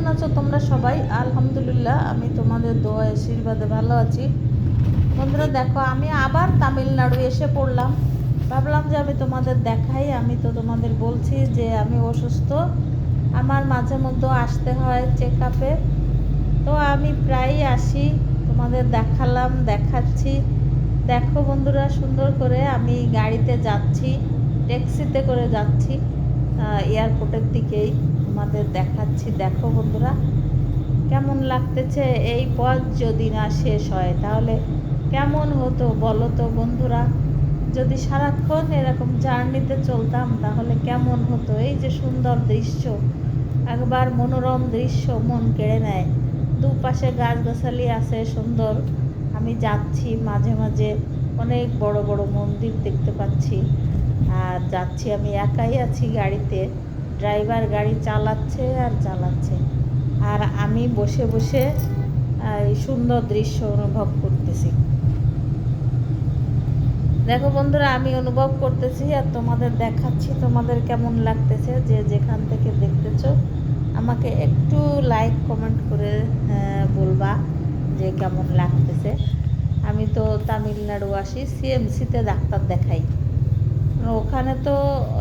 কেমন আছো তোমরা সবাই? আলহামদুলিল্লাহ, আমি তোমাদের দোয়া, আশীর্বাদে ভালো আছি। বন্ধুরা, দেখো, আমি আবার তামিলনাড়ু এসে পড়লাম। ভাবলাম যে আমি তোমাদের দেখাই। আমি তো তোমাদের বলছি যে আমি অসুস্থ। আমার মাঝে মধ্যে আসতে হয় চেক আপে তো আমি প্রায়ই আসি, তোমাদের দেখালাম, দেখাচ্ছি। দেখো বন্ধুরা, সুন্দর করে আমি গাড়িতে যাচ্ছি ট্যাক্সিতে করে যাচ্ছি এয়ারপোর্টের দিকেই। তোমাদের দেখাচ্ছি। দেখো বন্ধুরা, কেমন লাগতেছে? এই পথ যদি না শেষ হয়, তাহলে কেমন হতো বলো তো বন্ধুরা? যদি সারাক্ষণ এরকম জার্নিতে চলতাম, তাহলে কেমন হতো? এই যে সুন্দর দৃশ্য, একবার মনোরম দৃশ্য মন কেড়ে নেয়। দুপাশে গাছগাছালি আছে, সুন্দর। আমি যাচ্ছি মাঝে মাঝে, অনেক বড় বড় মন্দির দেখতে পাচ্ছি। আর যাচ্ছি আমি একাই আছি গাড়িতে। ড্রাইভার গাড়ি চালাচ্ছে আর চালাচ্ছে। আর আমি বসে বসে সুন্দর দৃশ্য অনুভব করতেছি। দেখো বন্ধুরা, আমি অনুভব করতেছি আর তোমাদের দেখাচ্ছি, তোমাদের কেমন লাগতেছে যে যেখান থেকে দেখতেছ। আমাকে একটু লাইক কমেন্ট করে বলবা যে কেমন লাগতেছে। আমি তো তামিলনাড়ু আসি সিএমসিতে ডাক্তার দেখাই। ওখানে তো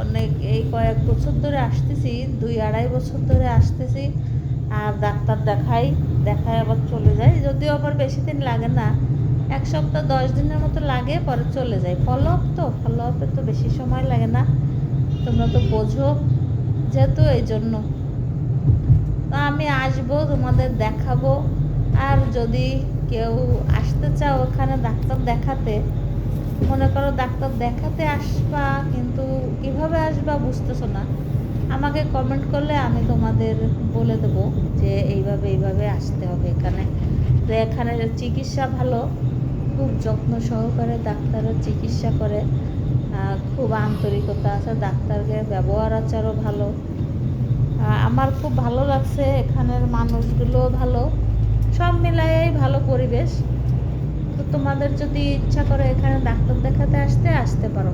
অনেক, এই কয়েক বছর ধরে আসতেছি, দুই আড়াই বছর ধরে আসতেছি, আর ডাক্তার দেখাই দেখাই আবার চলে যাই যদিও আবার বেশি দিন লাগে না, এক সপ্তাহ, দশ দিনের মতো লাগে, পরে চলে যায়। ফলো আপ তো ফলো আপে তো বেশি সময় লাগে না। তোমরা তো বোঝো যেহেতু এই জন্য। আমি আসব, তোমাদের দেখাবো। আর যদি কেউ আসতে চাও ওখানে ডাক্তার দেখাতে মনে করো ডাক্তার দেখাতে আসবা, কিন্তু কীভাবে আসবা বুঝতেছো না। আমাকে কমেন্ট করলে আমি তোমাদের বলে দেব যে এইভাবে এইভাবে আসতে হবে। এখানে তো এখানে চিকিৎসা ভালো, খুব যত্ন সহকারে ডাক্তারও চিকিৎসা করে। খুব আন্তরিকতা আছে, ডাক্তারকে ব্যবহার আচারও ভালো। আমার খুব ভালো লাগছে, এখানের মানুষগুলো ভালো। সব মিলাইয়েই ভালো পরিবেশ। তো তোমাদের যদি ইচ্ছা করে এখানে ডাক্তার দেখাতে আসতে আসতে পারো।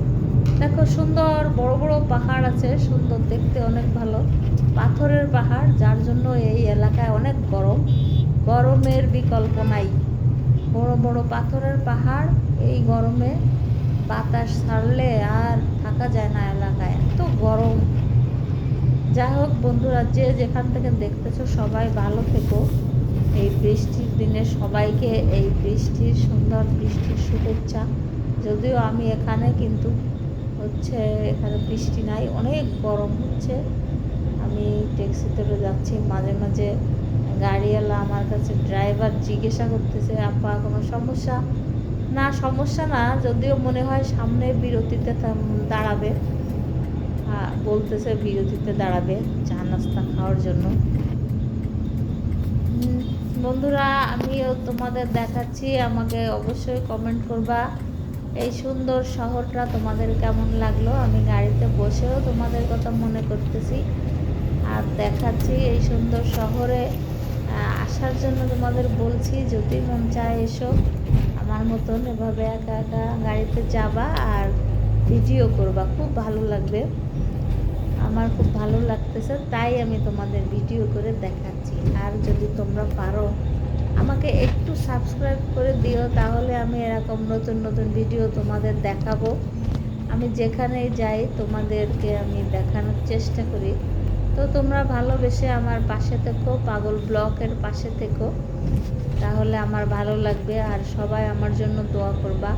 দেখো সুন্দর বড় বড় পাহাড় আছে, সুন্দর দেখতে অনেক ভালো। পাথরের পাহাড়, যার জন্য এই এলাকায় অনেক গরম। গরমের বিকল্প নাই। বড় বড় পাথরের পাহাড়, এই গরমে বাতাস ছাড়লে আর থাকা যায় না এলাকায়। এত গরম। যাই হোক বন্ধুরা, যে যেখান থেকে দেখতেছো সবাই ভালো থেকো। এই বৃষ্টির দিনে সবাইকে এই বৃষ্টির সুন্দর বৃষ্টির শুভেচ্ছা। যদিও আমি এখানে কিন্তু হচ্ছে এখানে বৃষ্টি নাই, অনেক গরম হচ্ছে। আমি ট্যাক্সিতে যাচ্ছি, মাঝে মাঝে গাড়িওয়ালা আমার কাছে ড্রাইভার জিজ্ঞাসা করতেছে, আপা, কোনো সমস্যা? না সমস্যা না, যদিও মনে হয় সামনে বিরতিতে দাঁড়াবে। বলতেছে বিরতিতে দাঁড়াবে, চা নাস্তা খাওয়ার জন্য। বন্ধুরা, আমিও তোমাদের দেখাচ্ছি। আমাকে অবশ্যই কমেন্ট করবা। এই সুন্দর শহরটা তোমাদের কেমন লাগল? আমি গাড়িতে বসেও তোমাদের কথা মনে করতেছি। আর দেখাচ্ছি এই সুন্দর শহরে। আসার জন্য তোমাদের বলছি, যদি মন চায় এসো। আমার মতন এভাবে একা একা গাড়িতে যাবা আর ভিডিও করবা। খুব ভালো লাগবে। আমার খুব ভালো লাগতেছে, তাই আমি তোমাদের ভিডিও করে দেখাচ্ছি। আর যদি তোমরা পারো, আমাকে একটু সাবস্ক্রাইব করে দিও, তাহলে আমি এরকম নতুন নতুন ভিডিও তোমাদের দেখাবো। আমি যেখানেই যাই, তোমাদেরকে আমি দেখানোর চেষ্টা করি। তো তোমরা ভালোবেসে আমার পাশে থেকো, পাগল ব্লকের পাশে থেকো। তাহলে আমার ভালো লাগবে, আর সবাই আমার জন্য দোয়া করবা।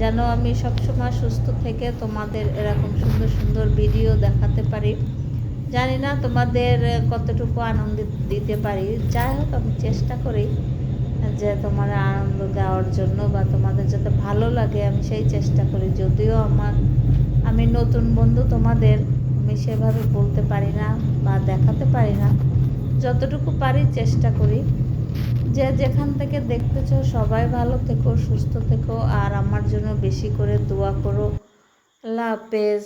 যেন আমি সবসময় সুস্থ থেকে তোমাদের এরকম সুন্দর সুন্দর ভিডিও দেখাতে পারি। জানি না তোমাদের কতটুকু আনন্দ দিতে পারি। যাই হোক, আমি চেষ্টা করি যে তোমার আনন্দ দেওয়ার জন্য বা তোমাদের যাতে ভালো লাগে, আমি সেই চেষ্টা করি। যদিও আমার, আমি নতুন বন্ধু তোমাদের, আমি সেভাবে বলতে পারি না বা দেখাতে পারি না। যতটুকু পারি চেষ্টা করি। যে যেখান থেকে দেখতেছ সবাই ভালো থেকো, সুস্থ থেকো, আর আমার জন্য বেশি করে দোয়া করো। আল্লাহ হাফেজ।